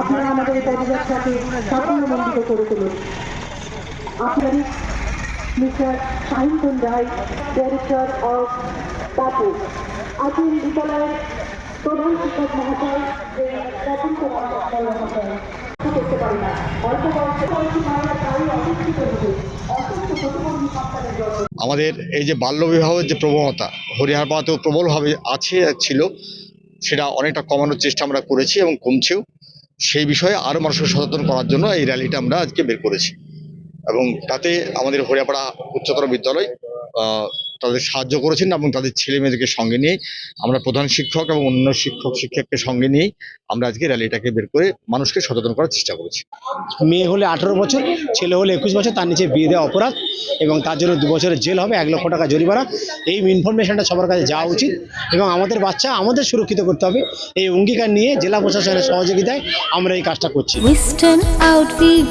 আপনারা আমাদের এই পদযাত্রাকে সাফল্যমণ্ডিত করে তুলুন। আপনারই মিস্টার সাহিন্তন রায় ডাইরেক্টর অফ বাপু আজকের বিদ্যালয়ের প্রধান শিক্ষক মহাশয় অল্প বয়সে অসংখ্য প্রতিবন্ধী সন্তানের জন্য আমাদের এই যে বাল্যবিবাহের যে প্রবণতা হরিহরপাড়াতেও প্রবলভাবে আছে, ছিল, সেটা অনেকটা কমানোর চেষ্টা আমরা করেছি এবং কমছেও। সেই বিষয়ে আরও মানুষকে সচেতন করার জন্য এই র্যালিটা আমরা আজকে বের করেছি। এবং তাতে আমাদের হরিয়াপাড়া উচ্চতর বিদ্যালয় তাদের সাহায্য করেছেন এবং তাদের ছেলে মেয়েদেরকে সঙ্গে নিয়ে আমরা প্রধান শিক্ষক এবং অন্য শিক্ষক শিক্ষককে সঙ্গে নিয়ে আমরা আজকে র্যালিটাকে বের করে মানুষকে সচেতন করার চেষ্টা করেছি। মেয়ে হলে আঠেরো বছর ছেলে হলে একুশ বছর তার নিচে বিয়ে দেওয়া অপরাধ এবং তার জন্য দু বছরের জেল হবে এক লক্ষ টাকা জরিমানা। এই ইনফরমেশনটা সবার কাছে যাওয়া উচিত এবং আমাদের বাচ্চা আমাদের সুরক্ষিত করতে হবে। এই অঙ্গীকার নিয়ে জেলা প্রশাসনের সহযোগিতায় আমরা এই কাজটা করছি। Western outfit